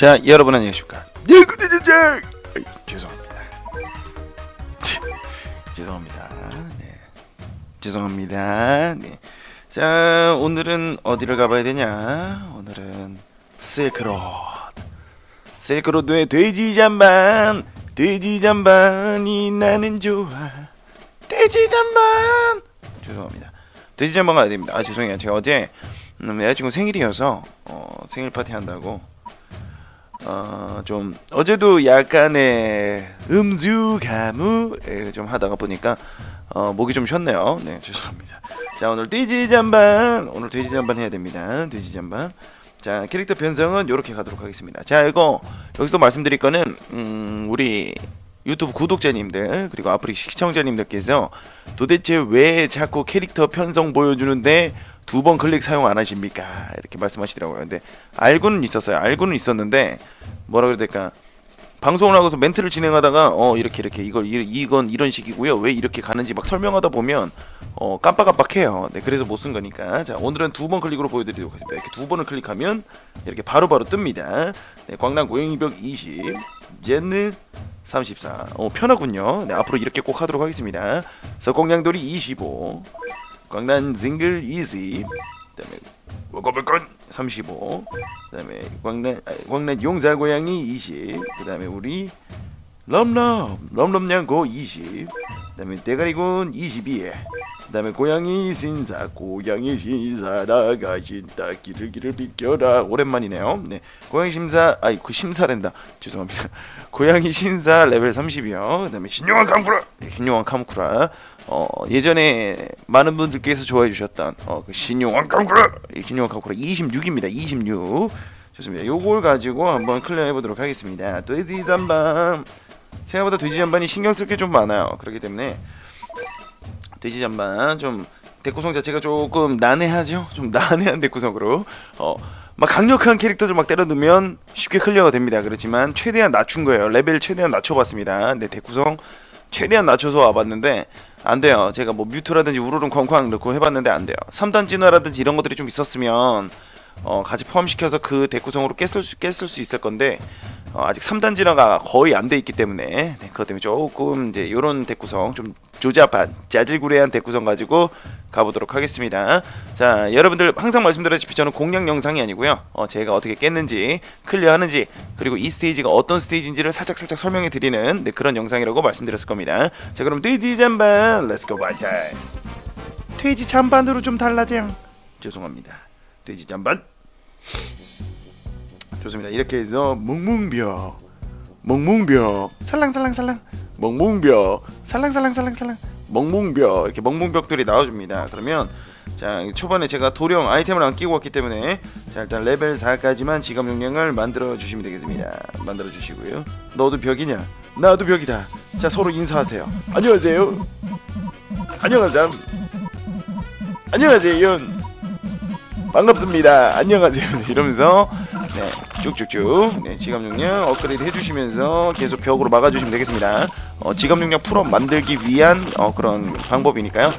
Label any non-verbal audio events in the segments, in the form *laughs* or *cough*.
자, 여러분 안녕하십니까? 네, 구대장. 죄송합니다. 죄송합니다. 네. 죄송합니다. 네. 자, 오늘은 어디를 가봐야 되냐? 오늘은 실크로드. 실크로드의 돼지 잠반. 돼지 잠반이 나는 좋아. 돼지 잠반. 죄송합니다. 돼지 잠반 가야 됩니다. 아 죄송해요. 제가 어제 음, 여자친구 생일이어서 어, 생일 파티 한다고 어, 좀 어제도 약간의 음주 가무 예, 좀 하다가 보니까 어, 목이 좀 쉬었네요. 네 죄송합니다. 자 오늘 돼지 잠반 오늘 돼지 잠반 해야 됩니다. 돼지 잠반. 자 캐릭터 변성은 이렇게 가도록 하겠습니다. 자 이거 여기서 말씀드릴 거는 음, 우리 유튜브 구독자님들 그리고 아프리 시청자님들께서 도대체 왜 자꾸 캐릭터 편성 보여주는데 두 번 클릭 사용 안 하십니까? 이렇게 말씀하시더라고요. 근데 알고는 있었어요. 알고는 있었는데 뭐라 그래야 될까? 방송을 하고서 멘트를 진행하다가 어 이렇게 이렇게 이걸 이, 이건 이런 식이고요. 왜 이렇게 가는지 막 설명하다 보면 어 깜빡깜빡해요. 네, 그래서 못 쓴 거니까. 자, 오늘은 두 번 클릭으로 보여 드리도록 하겠습니다. 이렇게 두 번을 클릭하면 이렇게 바로바로 뜹니다. 네, 광란 고양이벽 20, 젠느 34. 어, 편하군요. 네, 앞으로 이렇게 꼭 하도록 하겠습니다. 석공량돌이 25. 광란 징글 이지. 그다음에 워커블건 35. 그다음에 광란 아, 광란 용사 고양이 20. 그다음에 우리 럼럼 럼럼냥고 20. 그다음에 대가리군 22에. 그다음에 고양이 신사 고양이 신사 나가신다 길을 길을 비켜라 오랜만이네요. 네 고양이 심사 아이 그 심사랜다 죄송합니다. *laughs* 고양이 신사 레벨 30이요. 그다음에 신용한 카무쿠라 네, 신용한 카무쿠라 어 예전에 많은 분들께서 좋아해 주셨던 어그 신용한 카무쿠라 이 신용한 카무쿠라 26입니다. 26 좋습니다. 요걸 가지고 한번 클리어 해보도록 하겠습니다. 돼지 잠반 생각보다 돼지 잠반이 신경 쓸 게 좀 많아요. 그렇기 때문에 돼지 잠반 좀 대구성 자체가 조금 난해하죠. 좀 난해한 대구성으로 어. 막 강력한 캐릭터들 막 때려 넣으면 쉽게 클리어가 됩니다. 그렇지만 최대한 낮춘 거예요. 레벨 최대한 낮춰봤습니다. 네, 대구성 최대한 낮춰서 와봤는데 안 돼요. 제가 뭐 뮤트라든지 우르릉 쾅쾅 넣고 해봤는데 안 돼요. 3단 진화라든지 이런 것들이 좀 있었으면 어, 같이 포함시켜서 그 대구성으로 깼을 수, 깼을 수 있을 건데 어, 아직 3단 진화가 거의 안 돼 있기 때문에 네, 그것 때문에 조금 이제 이런 대구성 좀 조잡한 짜질구레한 대구성 가지고 가보도록 하겠습니다. 자 여러분들 항상 말씀드렸다시피 저는 공략 영상이 아니고요. 어, 제가 어떻게 깼는지 클리어하는지 그리고 이 스테이지가 어떤 스테이지인지를 살짝 살짝 설명해 드리는 네, 그런 영상이라고 말씀드렸을 겁니다. 자 그럼 돼지 잠반 렛츠고 바이타임 돼지 잠반으로 좀 달라져 죄송합니다. 돼지 잠반 좋습니다. 이렇게 해서 멍뭉벼 살랑살랑살랑 멍뭉벼 살랑살랑살랑살랑 멍뭉벼 이렇게 멍뭉벽들이 나와줍니다. 그러면 자 초반에 제가 도령 아이템을 안 끼고 왔기 때문에 자 일단 레벨 4까지만 지갑 용량을 만들어 주시면 되겠습니다. 만들어 주시고요. 너도 벽이냐? 나도 벽이다. 자 서로 인사하세요. 안녕하세요. 안녕하세요. 안녕하세요. 반갑습니다. 안녕하세요. 이러면서 네, 쭉쭉쭉 네, 지갑 용량 업그레이드 해주시면서 계속 벽으로 막아주시면 되겠습니다. 어, 지갑 용량 풀업 만들기 위한 어, 그런 방법이니까요. 네,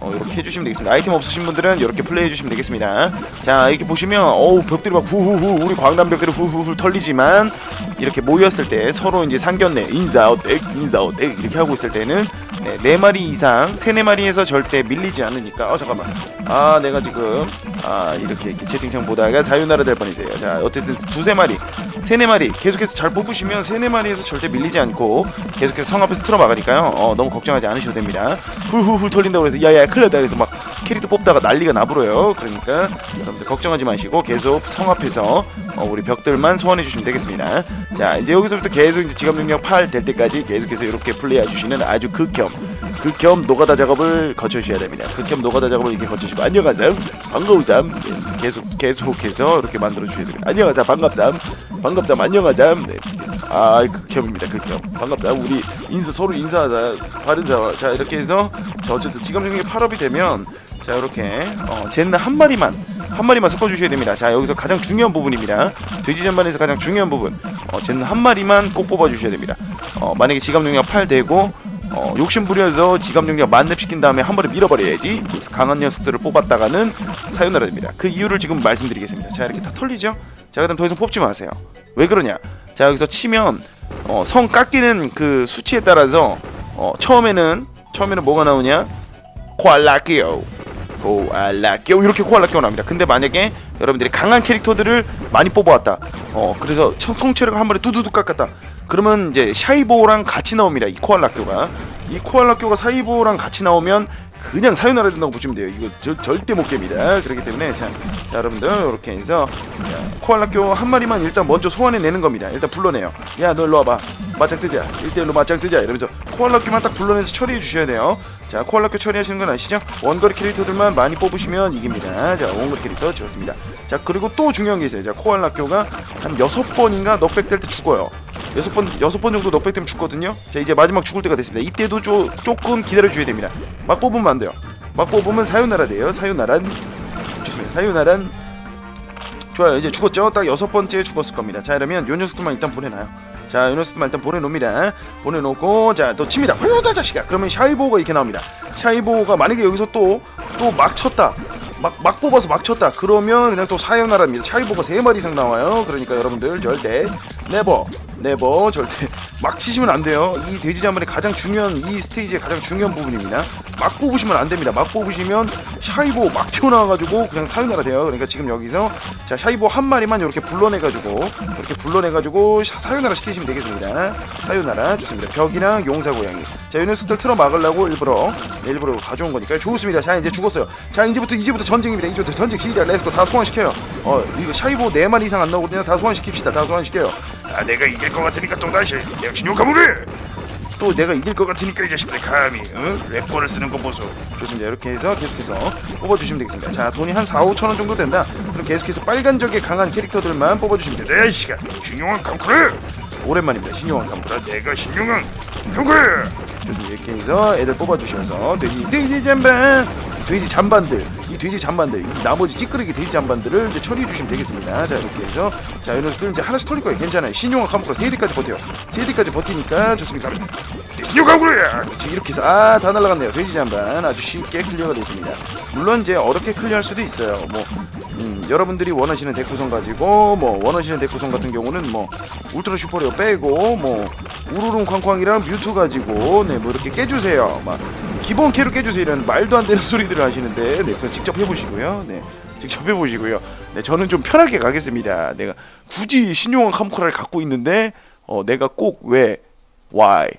어, 이렇게 해주시면 되겠습니다. 아이템 없으신 분들은 이렇게 플레이 해주시면 되겠습니다. 자 이렇게 보시면 어우 벽들이 막 후후후 우리 광단 벽들이 후후후 털리지만 이렇게 모였을 때 서로 이제 상견례 인사 어택 인사 어택 이렇게 하고 있을 때는 네, 네 마리 이상 세네 마리에서 절대 밀리지 않으니까. 어 잠깐만. 아 내가 지금 아 이렇게, 채팅창 보다가 사유나라 될 뻔했어요. 자 어쨌든 두세 마리 세네 마리. 계속해서 잘 뽑으시면 세네 마리에서 절대 밀리지 않고 계속해서 성 앞에서 틀어 막으니까요. 어 너무 걱정하지 않으셔도 됩니다. 훌훌훌 털린다고 그래서 야야 큰일 났다. 그래서 막 캐릭터 뽑다가 난리가 나불어요. 그러니까 여러분들 걱정하지 마시고 계속 성 앞에서 어, 우리 벽들만 소환해 주시면 되겠습니다. 자 이제 여기서부터 계속 이제 지갑 능력 8 될 때까지 계속해서 이렇게 플레이해 주시는 아주 극혐 극혐 노가다 작업을 거쳐주셔야 됩니다. 극혐 노가다 작업을 이렇게 거쳐주시고 안녕하세요. 반가우삼 네, 계속 계속해서 이렇게 만들어 주셔야 됩니다. 안녕하세요. 반갑삼. 반갑삼. 안녕하삼 네. 아 극혐입니다. 극혐 반갑삼. 우리 인사 서로 인사하자. 바른 자, 자 이렇게 해서 자 어쨌든 지갑 능력이 8업이 되면 자 이렇게 어, 젠는 한 마리만 한 마리만 섞어주셔야 됩니다. 자 여기서 가장 중요한 부분입니다. 돼지 전반에서 가장 중요한 부분 어, 젠는 한 마리만 꼭 뽑아주셔야 됩니다. 어, 만약에 지갑 능력 8 되고 어, 욕심 부려서 지갑 능력 만렙시킨 다음에 한 번에 밀어버려야지 강한 녀석들을 뽑았다가는 사요나라 됩니다. 그 이유를 지금 말씀드리겠습니다. 자 이렇게 다 털리죠? 자 그다음 더 이상 뽑지 마세요. 왜 그러냐? 자 여기서 치면 어, 성 깎이는 그 수치에 따라서 어, 처음에는 처음에는 뭐가 나오냐? 코알라키오 코알라키오 이렇게 코알라키오 나옵니다. 근데 만약에 여러분들이 강한 캐릭터들을 많이 뽑아왔다. 어 그래서 청- 성체력을 한 번에 두두둑 깎았다. 그러면 이제 샤이보랑 같이 나옵니다. 이 코알라키오가 이 코알라키오가 사이보랑 같이 나오면 그냥 사유나라 된다고 보시면 돼요. 이거 절, 절대 못 깹니다. 그렇기 때문에 자, 자 여러분들 이렇게 해서 자, 코알라교 한 마리만 일단 먼저 소환해 내는 겁니다. 일단 불러내요. 야 너 일로 와봐. 맞짱 뜨자. 1대1로 맞짱 뜨자. 이러면서 코알라교만 딱 불러내서 처리해 주셔야 돼요. 자 코알라교 처리하시는 건 아시죠? 원거리 캐릭터들만 많이 뽑으시면 이깁니다. 자 원거리 캐릭터 좋습니다. 자 그리고 또 중요한 게 있어요. 자 코알라교가 한 여섯 번인가 넉백 될 때 죽어요. 여섯 번 여섯 번 정도 넉백 되면 죽거든요. 자 이제 마지막 죽을 때가 됐습니다. 이때도 조, 조금 기다려 줘야 됩니다. 막 뽑으면 안 돼요. 막 뽑으면 사유나라 돼요. 사유나란 좋습니다. 사유나란 좋아요. 이제 죽었죠. 딱 여섯 번째 죽었을 겁니다. 자 이러면 요 녀석들만 일단 보내놔요. 자, 요 녀석들만 일단 보내놓습니다. 보내놓고 자 또 칩니다. 허여자 자식아. 그러면 샤이보가 이렇게 나옵니다. 샤이보가 만약에 여기서 또 또 막 쳤다. 막, 막 뽑아서 막 쳤다. 그러면 그냥 또 사연하랍니다. 샤이보가 세 마리 이상 나와요. 그러니까 여러분들 절대 네버 네버 절대 *laughs* 막 치시면 안 돼요. 이 돼지 잠만의 가장 중요한 이 스테이지의 가장 중요한 부분입니다. 막 뽑으시면 안 됩니다. 막 뽑으시면 샤이보 막 튀어나와가지고 그냥 사연하가 돼요. 그러니까 지금 여기서 자 샤이보 한 마리만 이렇게 불러내가지고 이렇게 불러내가지고 샤- 사요나라 시키시면 되겠습니다. 사요나라 좋습니다. 벽이랑 용사 고양이. 자, 이 녀석들 틀어 막으려고 일부러 네, 일부러 가져온 거니까 좋습니다. 자, 이제 죽었어요. 자, 이제부터 이제부터 전쟁입니다. 이제부터 전쟁 시작. 렛츠고 다 소환시켜요. 어, 이거 샤이보 네 마리 이상 안 나오거든요. 다 소환시킵시다. 다 소환시켜요. 아 내가 이길 것 같으니까 또 다시 역시 욕하무래 또 내가 이길 것 같으니까 이 자식들 감히 어? 랩거를 쓰는 거 보소 좋습니다. 이렇게 해서 계속해서 뽑아주시면 되겠습니다. 자, 돈이 한 4, 5천 원 정도 된다. 그럼 계속해서 빨간 적에 강한 캐릭터들만 뽑아주시면 됩니다. 내 시간 신용한 감크래 오랜만입니다. 신용한. 나 내가 신용한 감크래 좋습니다. 이렇게 해서 애들 뽑아주셔서 돼지 돼지 잠반 돼지 잠반들 이 돼지 잠반들 이 나머지 찌끄러기 돼지 잠반들을 이제 처리해 주시면 되겠습니다. 자 이렇게 해서 자 이놈들 이제 하나씩 털릴 거예요. 괜찮아요. 신용한 감독가 세 대까지 버텨요. 세 대까지 버티니까 좋습니다. 신용한 그래 그렇지 이렇게 해서 아 다 날라갔네요. 돼지 잠반 아주 쉽게 클리어가 됐습니다. 물론 이제 어렵게 클리어할 수도 있어요. 뭐 음, 여러분들이 원하시는 덱 구성 가지고 뭐 원하시는 덱 구성 같은 경우는 뭐 울트라 슈퍼레어 빼고 뭐 우르릉 쾅쾅이랑 뮤트 가지고 네뭐 이렇게 깨주세요. 막 기본 캐로 깨주세요 이런 말도 안 되는 소리들을 하시는데 네 그건 직접 해보시고요. 네 직접 해보시고요. 네 저는 좀 편하게 가겠습니다. 내가 굳이 신용한 카무크라를 갖고 있는데 어 내가 꼭 왜 why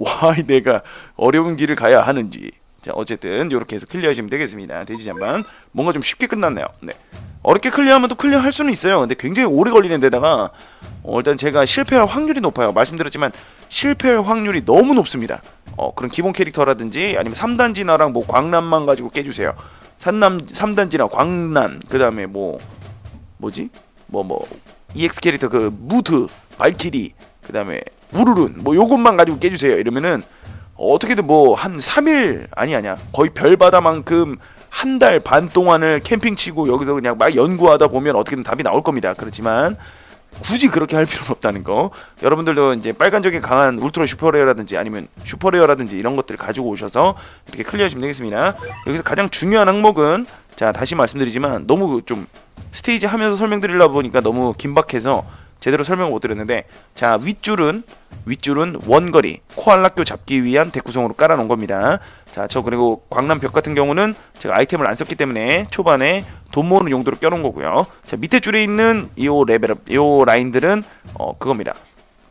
why 내가 어려운 길을 가야 하는지 자 어쨌든 이렇게 해서 클리어하시면 되겠습니다. 돼지 잠반 뭔가 좀 쉽게 끝났네요. 네. 어렵게 클리어하면 또 클리어할 수는 있어요. 근데 굉장히 오래 걸리는 데다가 어, 일단 제가 실패할 확률이 높아요. 말씀드렸지만 실패할 확률이 너무 높습니다. 어 그런 기본 캐릭터라든지 아니면 3단지나랑 뭐 광란만 가지고 깨주세요. 산남 3단지나 광란 그 다음에 뭐 뭐지? 뭐뭐 EX 캐릭터 그 무드 발키리 그 다음에 우르룬 뭐 요것만 가지고 깨주세요. 이러면은 어떻게든 뭐 한 3일 아니 아니야. 거의 별바다만큼 한 달 반 동안을 캠핑 치고 여기서 그냥 막 연구하다 보면 어떻게든 답이 나올 겁니다. 그렇지만 굳이 그렇게 할 필요는 없다는 거. 여러분들도 이제 빨간적인 강한 울트라 슈퍼레어라든지 아니면 슈퍼레어라든지 이런 것들을 가지고 오셔서 이렇게 클리어하시면 되겠습니다. 여기서 가장 중요한 항목은 자 다시 말씀드리지만 너무 좀 스테이지 하면서 설명드리려 보니까 너무 긴박해서 제대로 설명을 못 드렸는데 자 윗줄은 윗줄은 원거리 코알라교 잡기 위한 대구성으로 깔아놓은 겁니다. 자 저 그리고 광란벽 같은 경우는 제가 아이템을 안 썼기 때문에 초반에 돈 모으는 용도로 껴놓은 거고요. 자 밑에 줄에 있는 요 레벨업 요 라인들은 어 그겁니다.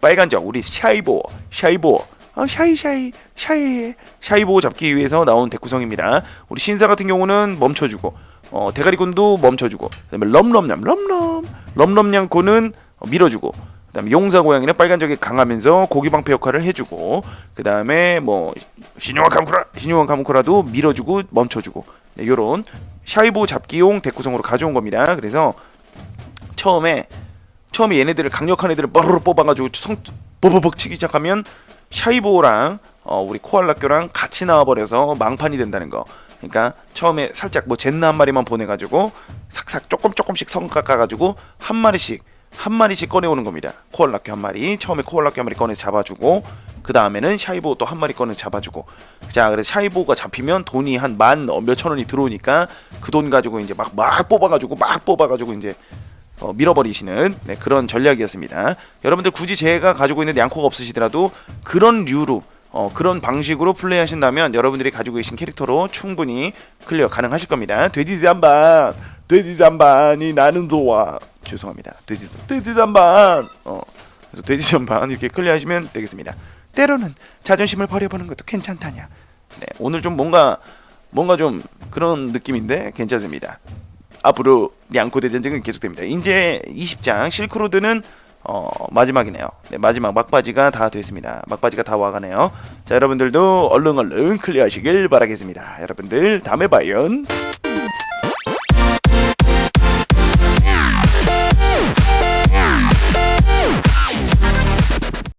빨간적 우리 샤이보 샤이보 어, 샤이 샤이 샤이 샤이보 잡기 위해서 나온 대구성입니다. 우리 신사 같은 경우는 멈춰주고 어, 대가리군도 멈춰주고 그다음에 럼럼냠 럼럼 럼럼냥코는 어, 밀어주고 그다음에 용사 고양이는 빨간 적이 강하면서 고기 방패 역할을 해주고 그다음에 뭐 신용한 감크라 신용한 카무코라도 밀어주고 멈춰주고 네, 요런 샤이보 잡기용 대구성으로 가져온 겁니다. 그래서 처음에 처음에 얘네들을 강력한 애들을 뻐르르 뽑아가지고 성 뽀뽀벅 치기 시작하면 샤이보랑 어, 우리 코알라교랑 같이 나와버려서 망판이 된다는 거. 그러니까 처음에 살짝 뭐 젠나 한 마리만 보내가지고 삭삭 조금 조금씩 성 깎아가지고 한 마리씩 한 마리씩 꺼내오는 겁니다. 코알라교 한 마리 처음에 코알라교 한 마리 꺼내서 잡아주고 그 다음에는 샤이보 또 한 마리 꺼내서 잡아주고 자 그래서 샤이보가 잡히면 돈이 한만 어, 몇천 원이 들어오니까 그 돈 가지고 이제 막 막 뽑아가지고 막 뽑아가지고 이제 어, 밀어버리시는 네, 그런 전략이었습니다. 여러분들 굳이 제가 가지고 있는 양코가 없으시더라도 그런 류로 어, 그런 방식으로 플레이하신다면 여러분들이 가지고 계신 캐릭터로 충분히 클리어 가능하실 겁니다. 돼지 잠반, 돼지 잠반이 나는 좋아. 죄송합니다. 돼지 돼지 잠반. 어, 그래서 돼지 잠반 이렇게 클리어하시면 되겠습니다. 때로는 자존심을 버려보는 것도 괜찮다냐. 네, 오늘 좀 뭔가 뭔가 좀 그런 느낌인데 괜찮습니다. 앞으로 양코 대전쟁은 계속됩니다. 이제 20장 실크로드는 어, 마지막이네요. 네, 마지막 막바지가 다 됐습니다. 막바지가 다 와가네요. 자, 여러분들도 얼른 얼른 클리어하시길 바라겠습니다. 여러분들 다음에 봐요.